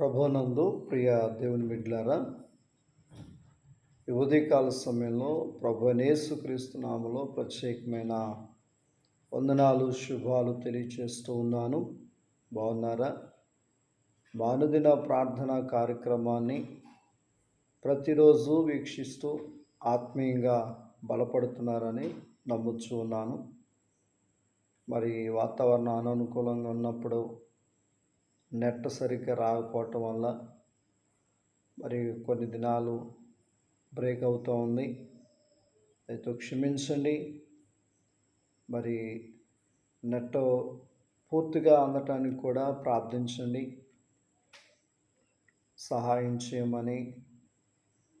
ప్రభునందు ప్రియ దేవుని బిడ్డలారా ఉదయకాల సమయంలో ప్రభు క్రీస్తు నామలో ప్రత్యేకమైన వందనాలు శుభాలు తెలియచేస్తూ ఉన్నాను. బాగున్నారా? భానుదిన ప్రార్థన కార్యక్రమాన్ని ప్రతిరోజు వీక్షిస్తూ ఆత్మీయంగా బలపడుతున్నారని నమ్ముచూ ఉన్నాను. మరి వాతావరణం అననుకూలంగా ఉన్నప్పుడు నెట్ సరిగ్గా రాకపోవటం వల్ల మరి కొన్ని దినాలు బ్రేక్ అవుతూ ఉంది. అయితే క్షమించండి. మరి నెట్ పూర్తిగా అందటానికి కూడా ప్రార్థించండి. సహాయం చేయమని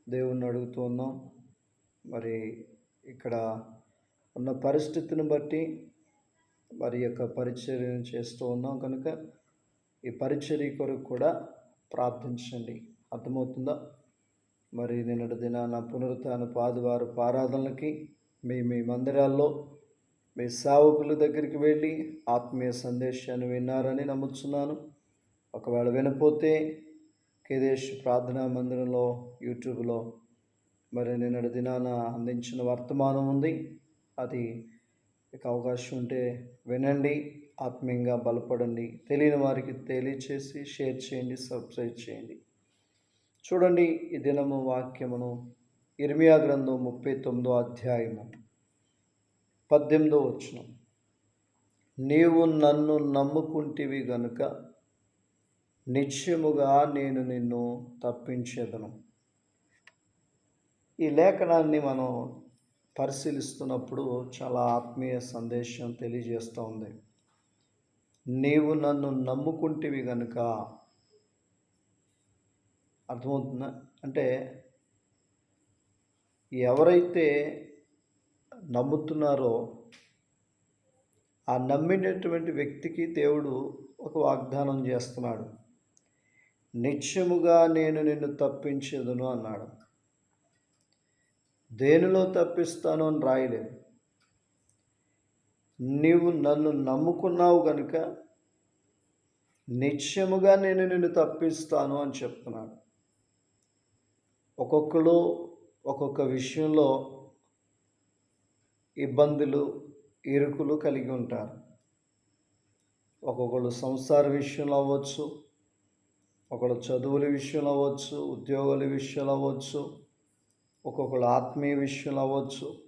దేవుణ్ణి అడుగుతున్నాం మరి ఇక్కడ ఉన్న పరిస్థితిని బట్టి మరి యొక్క పరిచర్యను చేస్తూ ఉన్నాం. కనుక ఈ పరిచర్య కొరకు కూడా ప్రార్థించండి. అర్థమవుతుందా? మరి నిన్నటి దినాన పునరుత్న పాదివారు ఆరాధనలకి మీ మీ మందిరాల్లో మీ సేవకుల దగ్గరికి వెళ్ళి ఆత్మీయ సందేశాన్ని విన్నారని నమ్ముతున్నాను ఒకవేళ వినపోతే కేదేశ్ ప్రార్థనా మందిరంలో యూట్యూబ్లో మరి నిన్నటి దినాన అందించిన వర్తమానం ఉంది. అది మీకు అవకాశం ఉంటే వినండి. ఆత్మీయంగా బలపడండి. తెలియని వారికి తెలియచేసి షేర్ చేయండి సబ్స్క్రైబ్ చేయండి. చూడండి ఈ దినము వాక్యమును. ఇర్మియా గ్రంథం ముప్పై తొమ్మిదో అధ్యాయము. పద్దెనిమిదో వచ్చిన నీవు నన్ను నమ్ముకుంటివి గనుక నిశ్చయముగా నేను నిన్ను తప్పించేదను. ఈ లేఖనాన్ని మనం పరిశీలిస్తున్నప్పుడు చాలా ఆత్మీయ సందేశం తెలియజేస్తూ ఉంది నీవు నన్ను నమ్ముకుంటివి కనుక అర్థమవుతుందా? అంటే ఎవరైతే నమ్ముతున్నారో ఆ నమ్మినటువంటి వ్యక్తికి దేవుడు ఒక వాగ్దానం చేస్తున్నాడు. నిత్యముగా నేను నిన్ను తప్పించేదును అన్నాడు. దేనిలో తప్పిస్తాను అని రాయలేదు. నీవు నన్ను నమ్ముకున్నావు కనుక నిత్యముగా నేను నిన్ను తప్పిస్తాను అని చెప్తున్నాడు. ఒక్కొక్కరు ఒక్కొక్క విషయంలో ఇబ్బందులు ఇరుకులు కలిగి ఉంటారు. ఒక్కొక్కరు సంసార విషయంలో అవ్వచ్చు ఒకళ్ళు చదువుల విషయంలో అవ్వచ్చు ఉద్యోగాల విషయంలో అవ్వచ్చు ఒక్కొక్కళ్ళు ఆత్మీయ విషయంలో అవ్వచ్చు.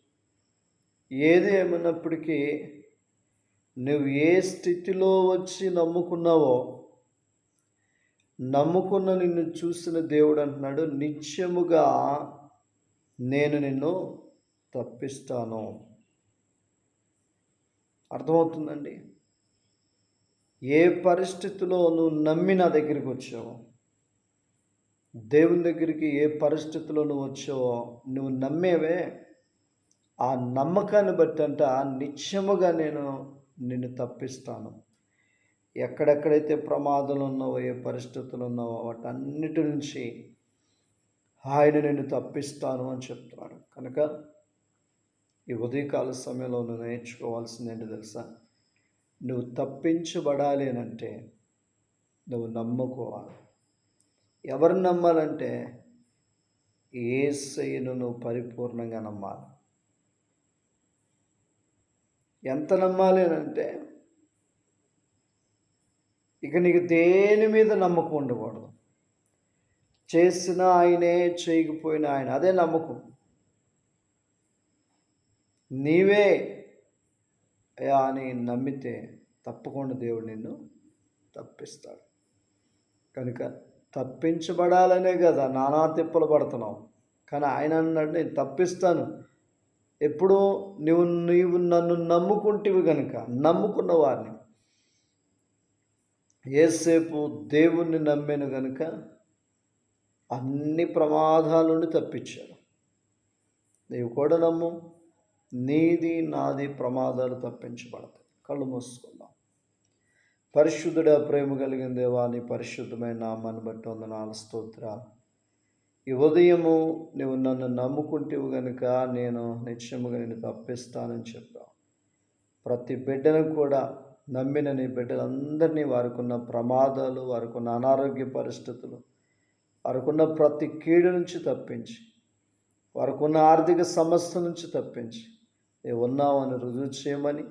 ఏది ఏమైనప్పటికీ నువ్వు ఏ స్థితిలో వచ్చి నమ్ముకున్నావో నమ్ముకున్న నిన్ను చూసిన దేవుడు అంటున్నాడు నిత్యముగా నేను నిన్ను తప్పిస్తాను. అర్థమవుతుందండి? ఏ పరిస్థితిలో నువ్వు నమ్మి నా దగ్గరికి వచ్చావో దేవుని దగ్గరికి ఏ పరిస్థితిలో నువ్వు వచ్చావో నువ్వు నమ్మేవే? ఆ నమ్మకాన్ని బట్టి అంట నిత్యముగా నేను నిన్ను తప్పిస్తాను. ఎక్కడెక్కడైతే ప్రమాదాలు ఉన్నావో ఏ పరిస్థితులు ఉన్నావో వాటన్నిటి నుంచి ఆయన నిన్ను తప్పిస్తాను అని చెప్తున్నాడు. కనుక ఈ ఉదయకాల సమయంలో నువ్వు నేర్చుకోవాల్సింది ఏంటి తెలుసా? నువ్వు తప్పించబడాలి అని అంటే నువ్వు నమ్ముకోవాలి. ఎవరు నమ్మాలంటే ఏసయ్యను నువ్వు పరిపూర్ణంగా నమ్మాలి. ఎంత నమ్మాలి అని అంటే ఇక నీకు దేని మీద నమ్మకం ఉండకూడదు. చేసిన ఆయనే చేయకపోయిన ఆయన అదే నమ్మకం. నీవే అని నమ్మితే తప్పకుండా దేవుడు నిన్ను తప్పిస్తాడు. కనుక తప్పించబడాలనే కదా నానా తిప్పలు పడుతున్నావు. కానీ ఆయన అన్నాడు నేను తప్పిస్తాను. ఎప్పుడూ నువ్వు నీవు నన్ను నమ్ముకుంటేవి కనుక నమ్ముకున్న వారిని ఏసేపు దేవుణ్ణి నమ్మాను కనుక అన్ని ప్రమాదాల నుండి తప్పించాడు నీవు కూడా నమ్ము నీది నాది ప్రమాదాలు తప్పించబడతాయి. కళ్ళు మూసుకుందాం. పరిశుద్ధుడ ప్రేమ కలిగిన దేవా నీ పరిశుద్ధమైన నామాన్ని బట్టి వందనాల స్తోత్రాలు. ఈ ఉదయము నువ్వు నన్ను నమ్ముకుంటేవు గనుక నేను నిత్యముగా నేను తప్పిస్తానని చెప్పావు ప్రతి బిడ్డను కూడా నమ్మిన నీ బిడ్డలందరినీ వారికున్న ప్రమాదాలు వారికి ఉన్న అనారోగ్య పరిస్థితులు వారికి ఉన్న ప్రతి కీడు నుంచి తప్పించి వారికి ఉన్న ఆర్థిక సమస్య నుంచి తప్పించి ఏ ఉన్నామని రుజువు చేయమని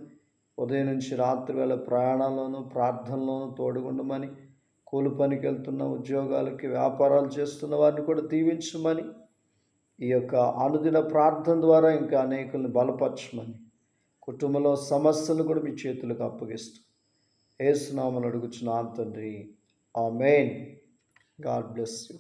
ఉదయం నుంచి రాత్రి వేళ ప్రయాణంలోనూ ప్రార్థనలోనూ తోడుగుండమని కూలి పనికి వెళ్తున్న ఉద్యోగాలకి వ్యాపారాలు చేస్తున్న వారిని కూడా దీవించమని ఈ యొక్క అనుదిన ప్రార్థన ద్వారా ఇంకా అనేకుల్ని బలపరచమని కుటుంబంలో సమస్యలు కూడా మీ చేతులకు అప్పగిస్తూ ఏసునామలు అడుగుచున్నాను తండ్రి. ఆ మెయిన్ గాడ్ బ్లెస్ యూ.